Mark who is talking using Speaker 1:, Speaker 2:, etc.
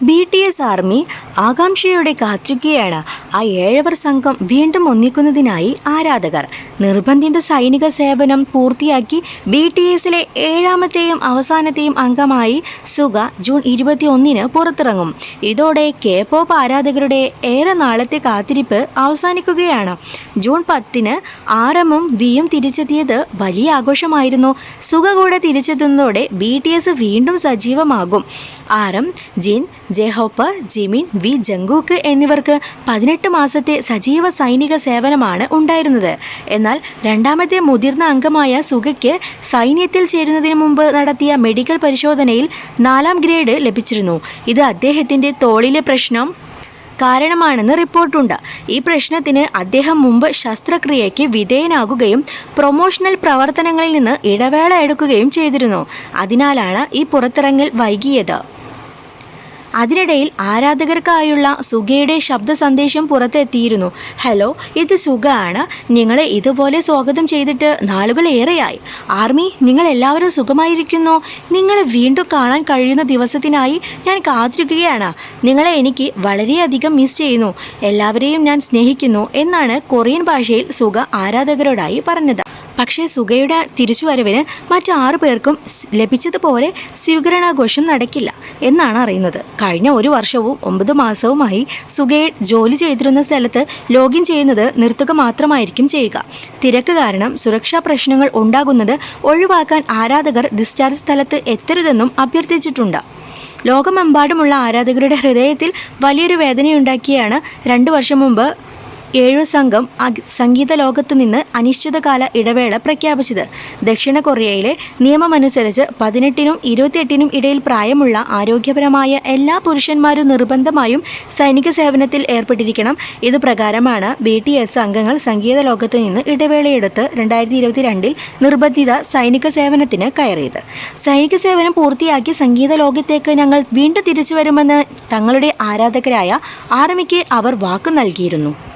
Speaker 1: B T S army ആകാംക്ഷയോടെ കാത്തിരിക്കുകയാണ് ആ ഏഴവർ സംഘം വീണ്ടും ഒന്നിക്കുന്നതിനായി ആരാധകർ. നിർബന്ധിത സൈനിക സേവനം പൂർത്തിയാക്കി ബി ടി എസിലെ ഏഴാമത്തെയും അവസാനത്തെയും അംഗമായി സുഗ ജൂൺ ഇരുപത്തി ഒന്നിന് പുറത്തിറങ്ങും. ഇതോടെ കെ പോപ്പ് ആരാധകരുടെ ഏറെ നാളത്തെ കാത്തിരിപ്പ് അവസാനിക്കുകയാണ്. ജൂൺ പത്തിന് ആറമും വിയും തിരിച്ചെത്തിയത് വലിയ ആഘോഷമായിരുന്നു. സുഗ കൂടെ തിരിച്ചെത്തുന്നതോടെ ബി ടി എസ് വീണ്ടും സജീവമാകും. ആരം ജിൻ ജെഹോപ്പ് ജിമിൻ വി ജങ്കൂക്ക് എന്നിവർക്ക് പതിനെട്ട് മാസത്തെ സജീവ സൈനിക സേവനമാണ് ഉണ്ടായിരുന്നത്. എന്നാൽ രണ്ടാമത്തെ മുതിർന്ന അംഗമായ സുഗയ്ക്ക് സൈന്യത്തിൽ ചേരുന്നതിന് മുമ്പ് നടത്തിയ മെഡിക്കൽ പരിശോധനയിൽ നാലാം ഗ്രേഡ് ലഭിച്ചിരുന്നു. ഇത് അദ്ദേഹത്തിന്റെ തോളിലെ പ്രശ്നം കാരണമാണെന്ന് റിപ്പോർട്ടുണ്ട്. ഈ പ്രശ്നത്തിന് അദ്ദേഹം മുമ്പ് ശസ്ത്രക്രിയയ്ക്ക് വിധേയനാകുകയും പ്രൊമോഷണൽ പ്രവർത്തനങ്ങളിൽ നിന്ന് ഇടവേള എടുക്കുകയും ചെയ്തിരുന്നു. അതിനാലാണ് ഈ പുറത്തിറങ്ങൽ വൈകിയത്. അതിനിടയിൽ ആരാധകർക്കായുള്ള സുഗയുടെ ശബ്ദ സന്ദേശം പുറത്തെത്തിയിരുന്നു. ഹലോ ഇത് സുഗ ആണ് നിങ്ങളെ ഇതുപോലെ സ്വാഗതം ചെയ്തിട്ട് നാളുകൾ ഏറെയായി. ആർമി നിങ്ങൾ എല്ലാവരും സുഖമായിരിക്കുന്നു. നിങ്ങളെ വീണ്ടും കാണാൻ കഴിയുന്ന ദിവസത്തിനായി ഞാൻ കാത്തിരിക്കുകയാണ്. നിങ്ങളെ എനിക്ക് വളരെയധികം മിസ് ചെയ്യുന്നു. എല്ലാവരെയും ഞാൻ സ്നേഹിക്കുന്നു എന്നാണ് കൊറിയൻ ഭാഷയിൽ സുഗ ആരാധകരോടായി പറഞ്ഞത്. പക്ഷേ സുഗയുടെ തിരിച്ചുവരവിന് മറ്റു ആറു പേർക്കും ലഭിച്ചതുപോലെ സ്വീകരണാഘോഷം നടക്കില്ല എന്നാണ് അറിയുന്നത്. കഴിഞ്ഞ ഒരു വർഷവും ഒമ്പത് മാസവുമായി സുഗയെ ജോലി ചെയ്തിരുന്ന സ്ഥലത്ത് ലോഗിൻ ചെയ്യുന്നത് നിർത്തുക മാത്രമായിരിക്കും ചെയ്യുക. തിരക്ക് കാരണം സുരക്ഷാ പ്രശ്നങ്ങൾ ഉണ്ടാകുന്നത് ഒഴിവാക്കാൻ ആരാധകർ ഡിസ്ചാർജ് സ്ഥലത്ത് എത്തരുതെന്നും അഭ്യർത്ഥിച്ചിട്ടുണ്ട്. ലോകമെമ്പാടുമുള്ള ആരാധകരുടെ ഹൃദയത്തിൽ വലിയൊരു വേദനയുണ്ടാക്കിയാണ് രണ്ടു വർഷം മുമ്പ് ഏഴു സംഘം സംഗീത ലോകത്തു നിന്ന് അനിശ്ചിതകാല ഇടവേള പ്രഖ്യാപിച്ചത്. ദക്ഷിണ കൊറിയയിലെ നിയമമനുസരിച്ച് പതിനെട്ടിനും ഇരുപത്തിയെട്ടിനും ഇടയിൽ പ്രായമുള്ള ആരോഗ്യപരമായ എല്ലാ പുരുഷന്മാരും നിർബന്ധമായും സൈനിക സേവനത്തിൽ ഏർപ്പെട്ടിരിക്കണം. ഇത് പ്രകാരമാണ് ബി ടി എസ് അംഗങ്ങൾ സംഗീത ലോകത്തു നിന്ന് ഇടവേളയെടുത്ത് രണ്ടായിരത്തി ഇരുപത്തിരണ്ടിൽ നിർബന്ധിത സൈനിക സേവനത്തിന് കയറിയത്. സൈനിക സേവനം പൂർത്തിയാക്കി സംഗീത ലോകത്തേക്ക് ഞങ്ങൾ വീണ്ടും തിരിച്ചു വരുമെന്ന് തങ്ങളുടെ ആരാധകരായ ആർമിക്ക് അവർ വാക്കു നൽകിയിരുന്നു.